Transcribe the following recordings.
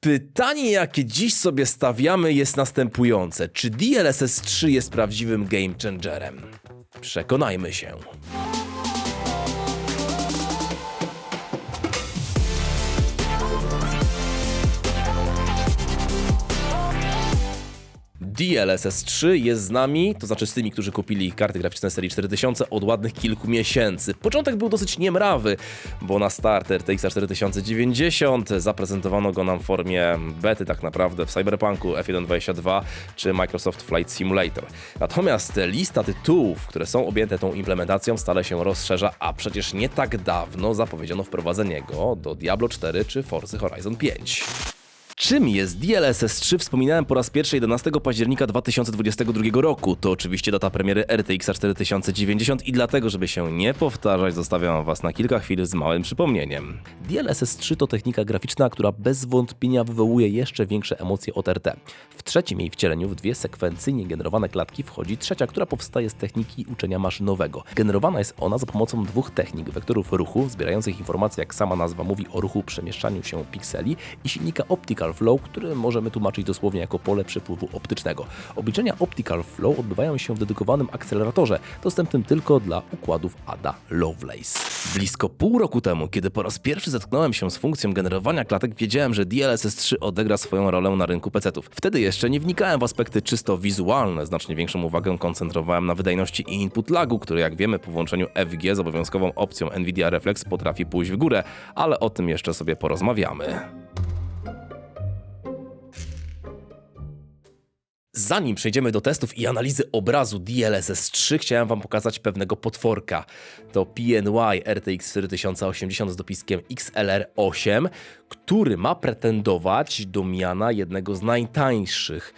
Pytanie, jakie dziś sobie stawiamy, jest następujące: czy DLSS 3 jest prawdziwym game changerem? Przekonajmy się. DLSS 3 jest z nami, to znaczy z tymi, którzy kupili karty graficzne serii 4000 od ładnych kilku miesięcy. Początek był dosyć niemrawy, bo na start RTX 4090 zaprezentowano go nam w formie bety tak naprawdę w Cyberpunku F1.22 czy Microsoft Flight Simulator. Natomiast lista tytułów, które są objęte tą implementacją stale się rozszerza, a przecież nie tak dawno zapowiedziano wprowadzenie go do Diablo 4 czy Forza Horizon 5. Czym jest DLSS 3 wspominałem po raz pierwszy 11 października 2022 roku. To oczywiście data premiery RTX 4090 i dlatego, żeby się nie powtarzać, zostawiam Was na kilka chwil z małym przypomnieniem. DLSS 3 to technika graficzna, która bez wątpienia wywołuje jeszcze większe emocje od RT. W trzecim jej wcieleniu w dwie sekwencyjnie generowane klatki wchodzi trzecia, która powstaje z techniki uczenia maszynowego. Generowana jest ona za pomocą dwóch technik, wektorów ruchu, zbierających informacje, jak sama nazwa mówi, o ruchu przemieszczaniu się pikseli i silnika Optical Flow, który możemy tłumaczyć dosłownie jako pole przepływu optycznego. Obliczenia Optical Flow odbywają się w dedykowanym akceleratorze, dostępnym tylko dla układów Ada Lovelace. Blisko pół roku temu, kiedy po raz pierwszy zetknąłem się z funkcją generowania klatek, wiedziałem, że DLSS 3 odegra swoją rolę na rynku PC-ów. Wtedy jeszcze nie wnikałem w aspekty czysto wizualne, znacznie większą uwagę koncentrowałem na wydajności i input lagu, który jak wiemy po włączeniu FG z obowiązkową opcją Nvidia Reflex potrafi pójść w górę, ale o tym jeszcze sobie porozmawiamy. Zanim przejdziemy do testów i analizy obrazu DLSS 3, chciałem Wam pokazać pewnego potworka. To PNY RTX 4080 z dopiskiem XLR8, który ma pretendować do miana jednego z najtańszych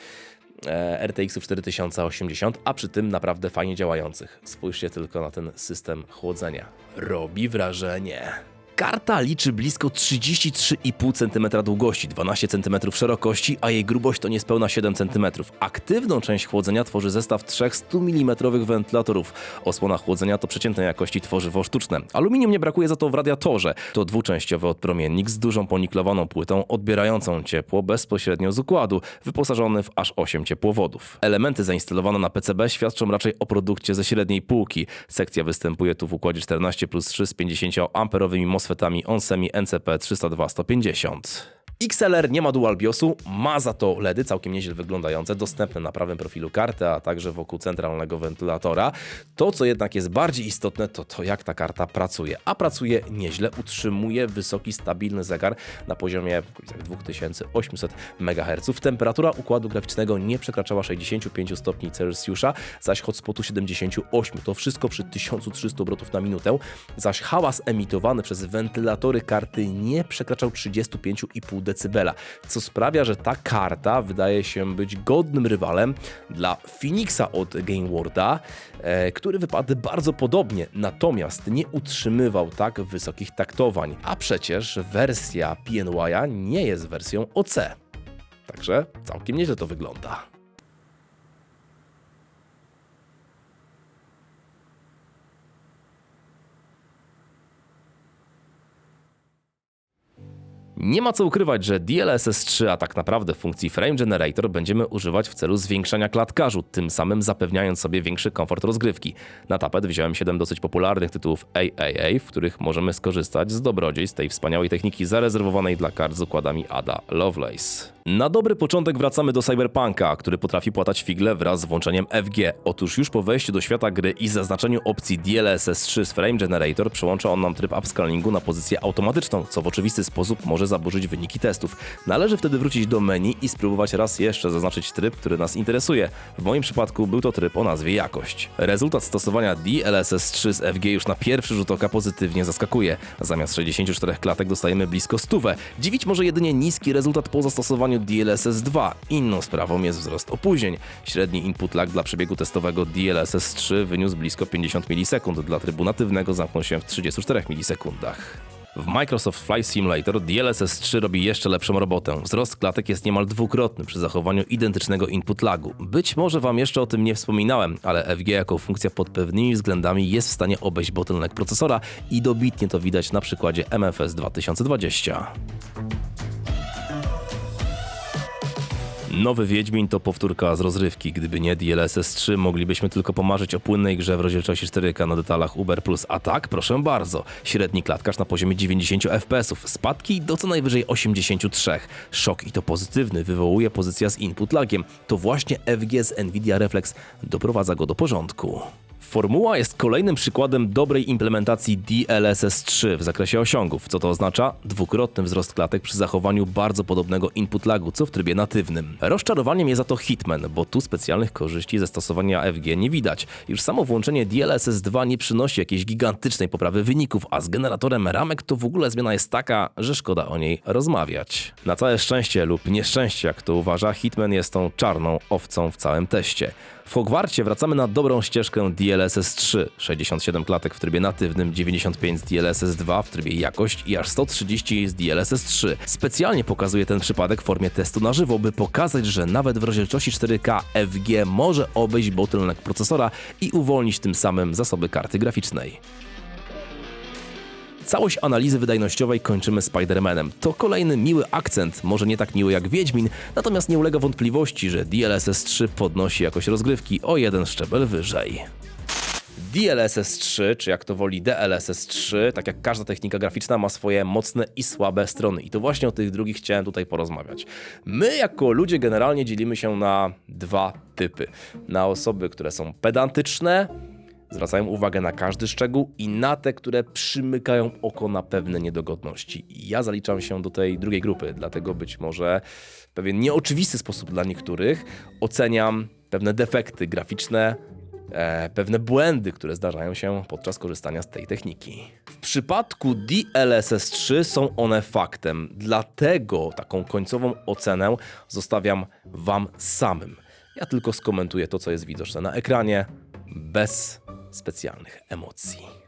e, RTX 4080, a przy tym naprawdę fajnie działających. Spójrzcie tylko na ten system chłodzenia. Robi wrażenie. Karta liczy blisko 33,5 cm długości, 12 cm szerokości, a jej grubość to niespełna 7 cm. Aktywną część chłodzenia tworzy zestaw trzech 100 mm wentylatorów. Osłona chłodzenia to przeciętnej jakości tworzywo sztuczne. Aluminium nie brakuje za to w radiatorze. To dwuczęściowy odpromiennik z dużą poniklowaną płytą odbierającą ciepło bezpośrednio z układu, wyposażony w aż 8 ciepłowodów. Elementy zainstalowane na PCB świadczą raczej o produkcie ze średniej półki. Sekcja występuje tu w układzie 14 plus 3 z 50 amperowymi MOSFETami Onsemi NCP 302-150. XLR nie ma dual BIOSu, ma za to LEDy całkiem nieźle wyglądające, dostępne na prawym profilu karty, a także wokół centralnego wentylatora. To, co jednak jest bardziej istotne, to to, jak ta karta pracuje. A pracuje nieźle, utrzymuje wysoki, stabilny zegar na poziomie 2800 MHz. Temperatura układu graficznego nie przekraczała 65 stopni Celsjusza, zaś hotspotu 78. To wszystko przy 1300 obrotów na minutę, zaś hałas emitowany przez wentylatory karty nie przekraczał 35,5 dB, co sprawia, że ta karta wydaje się być godnym rywalem dla Phoenixa od GameWorda, e, który wypadł bardzo podobnie, natomiast nie utrzymywał tak wysokich taktowań, a przecież wersja PNY nie jest wersją OC. Także całkiem nieźle to wygląda. Nie ma co ukrywać, że DLSS 3, a tak naprawdę funkcji Frame Generator będziemy używać w celu zwiększania klatkarzu, tym samym zapewniając sobie większy komfort rozgrywki. Na tapet wziąłem 7 dosyć popularnych tytułów AAA, w których możemy skorzystać z dobrodziejstw tej wspaniałej techniki zarezerwowanej dla kart z układami Ada Lovelace. Na dobry początek wracamy do Cyberpunka, który potrafi płatać figle wraz z włączeniem FG. Otóż już po wejściu do świata gry i zaznaczeniu opcji DLSS 3 z Frame Generator przełącza on nam tryb upscalingu na pozycję automatyczną, co w oczywisty sposób może zaburzyć wyniki testów. Należy wtedy wrócić do menu i spróbować raz jeszcze zaznaczyć tryb, który nas interesuje. W moim przypadku był to tryb o nazwie jakość. Rezultat stosowania DLSS 3 z FG już na pierwszy rzut oka pozytywnie zaskakuje. Zamiast 64 klatek dostajemy blisko 100. Dziwić może jedynie niski rezultat po zastosowaniu DLSS 2. Inną sprawą jest wzrost opóźnień. Średni input lag dla przebiegu testowego DLSS 3 wyniósł blisko 50 milisekund, dla trybu natywnego zamknął się w 34 milisekundach. W Microsoft Flight Simulator DLSS 3 robi jeszcze lepszą robotę. Wzrost klatek jest niemal dwukrotny przy zachowaniu identycznego input lagu. Być może Wam jeszcze o tym nie wspominałem, ale FG jako funkcja pod pewnymi względami jest w stanie obejść bottleneck procesora i dobitnie to widać na przykładzie MFS 2020. Nowy Wiedźmin to powtórka z rozrywki. Gdyby nie DLSS 3, moglibyśmy tylko pomarzyć o płynnej grze w rozdzielczości 4K na detalach Uber Plus. A tak, proszę bardzo. Średni klatkarz na poziomie 90 fps, spadki do co najwyżej 83. Szok i to pozytywny wywołuje pozycja z input lagiem. To właśnie FG z Nvidia Reflex doprowadza go do porządku. Formuła jest kolejnym przykładem dobrej implementacji DLSS 3 w zakresie osiągów. Co to oznacza? Dwukrotny wzrost klatek przy zachowaniu bardzo podobnego input lagu, co w trybie natywnym. Rozczarowaniem jest za to Hitman, bo tu specjalnych korzyści ze stosowania FG nie widać. Już samo włączenie DLSS 2 nie przynosi jakiejś gigantycznej poprawy wyników, a z generatorem ramek to w ogóle zmiana jest taka, że szkoda o niej rozmawiać. Na całe szczęście lub nieszczęście, jak to uważa, Hitman jest tą czarną owcą w całym teście. W Hogwarcie wracamy na dobrą ścieżkę DLSS 3, 67 klatek w trybie natywnym, 95 z DLSS 2 w trybie jakość i aż 130 z DLSS 3. Specjalnie pokazuję ten przypadek w formie testu na żywo, by pokazać, że nawet w rozdzielczości 4K FG może obejść bottleneck procesora i uwolnić tym samym zasoby karty graficznej. Całość analizy wydajnościowej kończymy Spider-Manem. To kolejny miły akcent, może nie tak miły jak Wiedźmin, natomiast nie ulega wątpliwości, że DLSS 3 podnosi jakość rozgrywki o jeden szczebel wyżej. DLSS 3, czy jak to woli DLSS 3, tak jak każda technika graficzna ma swoje mocne i słabe strony. I to właśnie o tych drugich chciałem tutaj porozmawiać. My jako ludzie generalnie dzielimy się na dwa typy. Na osoby, które są pedantyczne, zwracają uwagę na każdy szczegół i na te, które przymykają oko na pewne niedogodności. Ja zaliczam się do tej drugiej grupy, dlatego być może w pewien nieoczywisty sposób dla niektórych oceniam pewne defekty graficzne, e, pewne błędy, które zdarzają się podczas korzystania z tej techniki. W przypadku DLSS 3 są one faktem, dlatego taką końcową ocenę zostawiam Wam samym. Ja tylko skomentuję to, co jest widoczne na ekranie, bez specjalnych emocji.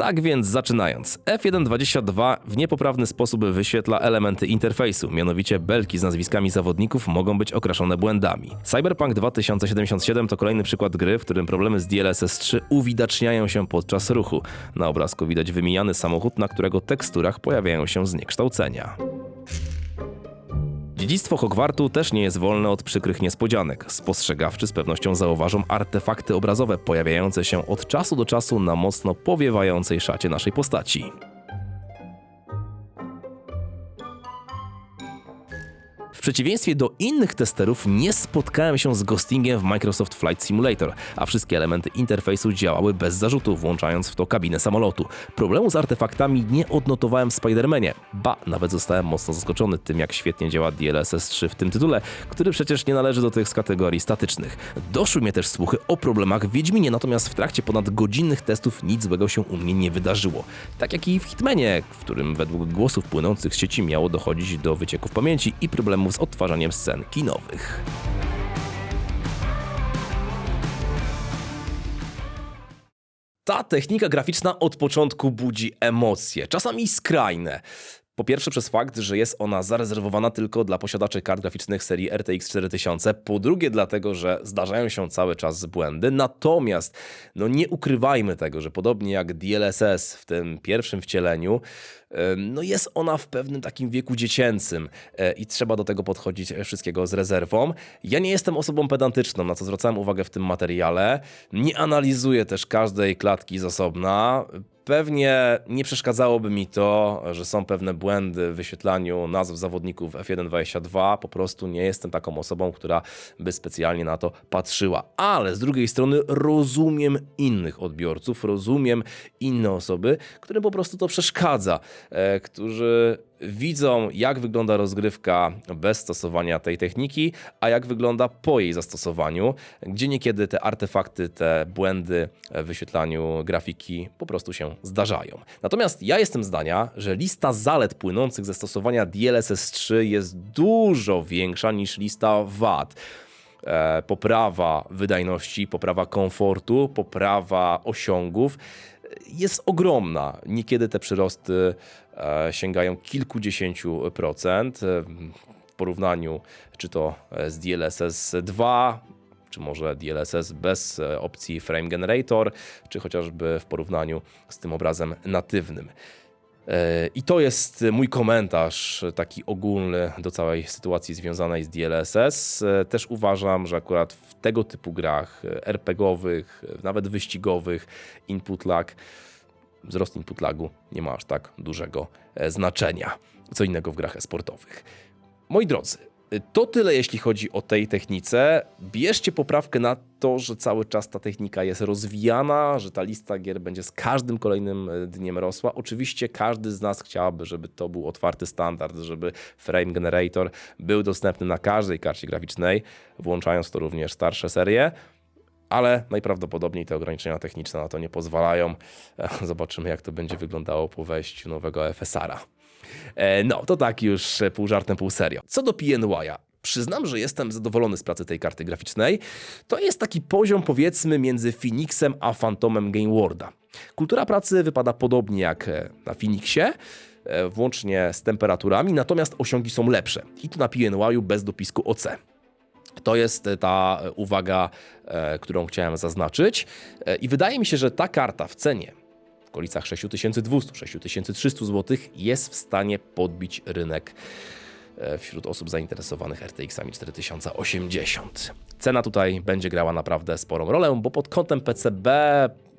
Tak więc zaczynając, F1.22 w niepoprawny sposób wyświetla elementy interfejsu, mianowicie belki z nazwiskami zawodników mogą być okraszone błędami. Cyberpunk 2077 to kolejny przykład gry, w którym problemy z DLSS 3 uwidaczniają się podczas ruchu. Na obrazku widać wymijany samochód, na którego teksturach pojawiają się zniekształcenia. Dziedzictwo Hogwartu też nie jest wolne od przykrych niespodzianek. Spostrzegawczy z pewnością zauważą artefakty obrazowe pojawiające się od czasu do czasu na mocno powiewającej szacie naszej postaci. W przeciwieństwie do innych testerów nie spotkałem się z ghostingiem w Microsoft Flight Simulator, a wszystkie elementy interfejsu działały bez zarzutu, włączając w to kabinę samolotu. Problemu z artefaktami nie odnotowałem w Spider-Manie, ba, nawet zostałem mocno zaskoczony tym, jak świetnie działa DLSS 3 w tym tytule, który przecież nie należy do tych z kategorii statycznych. Doszły mnie też słuchy o problemach w Wiedźminie, natomiast w trakcie ponad godzinnych testów nic złego się u mnie nie wydarzyło. Tak jak i w Hitmanie, w którym według głosów płynących z sieci miało dochodzić do wycieków pamięci i problemów z odtwarzaniem scen kinowych. Ta technika graficzna od początku budzi emocje, czasami skrajne. Po pierwsze przez fakt, że jest ona zarezerwowana tylko dla posiadaczy kart graficznych serii RTX 4000. Po drugie dlatego, że zdarzają się cały czas błędy. Natomiast no nie ukrywajmy tego, że podobnie jak DLSS w tym pierwszym wcieleniu, no jest ona w pewnym takim wieku dziecięcym e, i trzeba do tego podchodzić wszystkiego z rezerwą. Ja nie jestem osobą pedantyczną, na co zwracałem uwagę w tym materiale. Nie analizuję też każdej klatki z osobna. Pewnie nie przeszkadzałoby mi to, że są pewne błędy w wyświetlaniu nazw zawodników F1.22. Po prostu nie jestem taką osobą, która by specjalnie na to patrzyła. Ale z drugiej strony rozumiem innych odbiorców, rozumiem inne osoby, którym po prostu to przeszkadza, e, którzy widzą, jak wygląda rozgrywka bez stosowania tej techniki, a jak wygląda po jej zastosowaniu, gdzie niekiedy te artefakty, te błędy w wyświetlaniu grafiki po prostu się zdarzają. Natomiast ja jestem zdania, że lista zalet płynących ze stosowania DLSS 3 jest dużo większa niż lista wad e, poprawa wydajności, poprawa komfortu, poprawa osiągów jest ogromna. Niekiedy te przyrosty e, sięgają kilkudziesięciu procent e, w porównaniu czy to z DLSS 2, czy może DLSS bez e, opcji Frame Generator, czy chociażby w porównaniu z tym obrazem natywnym. E, I to jest mój komentarz taki ogólny do całej sytuacji związanej z DLSS. E, Też uważam, że akurat w tego typu grach e, RPGowych, nawet wyścigowych, input lag, wzrost input lagu nie ma aż tak dużego znaczenia. Co innego w grach e-sportowych. Moi drodzy, to tyle jeśli chodzi o tej technice. Bierzcie poprawkę na to, że cały czas ta technika jest rozwijana, że ta lista gier będzie z każdym kolejnym y, dniem rosła. Oczywiście każdy z nas chciałby, żeby to był otwarty standard, żeby Frame Generator był dostępny na każdej karcie graficznej, włączając to również starsze serie. Ale najprawdopodobniej te ograniczenia techniczne na to nie pozwalają. E, Zobaczymy, jak to będzie wyglądało po wejściu nowego FSR-a. E, No, to tak już e, pół żartem, pół serio. Co do PNY-a. Przyznam, że jestem zadowolony z pracy tej karty graficznej. To jest taki poziom, powiedzmy, między Phoenixem a Phantomem Game Worlda. Kultura pracy wypada podobnie jak e, na Phoenixie, włącznie z temperaturami, natomiast osiągi są lepsze. I to na PNY bez dopisku OC. To jest ta uwaga, którą chciałem zaznaczyć. I wydaje mi się, że ta karta w cenie okolicach 6200-6300 zł jest w stanie podbić rynek e, wśród osób zainteresowanych RTX-ami 4080. Cena tutaj będzie grała naprawdę sporą rolę, bo pod kątem PCB,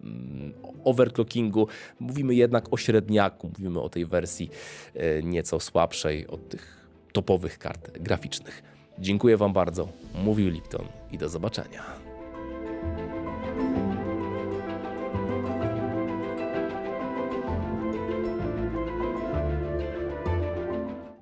mm, overclockingu, mówimy jednak o średniaku, mówimy o tej wersji e, nieco słabszej od tych topowych kart graficznych. Dziękuję Wam bardzo. Mówił Lipton i do zobaczenia.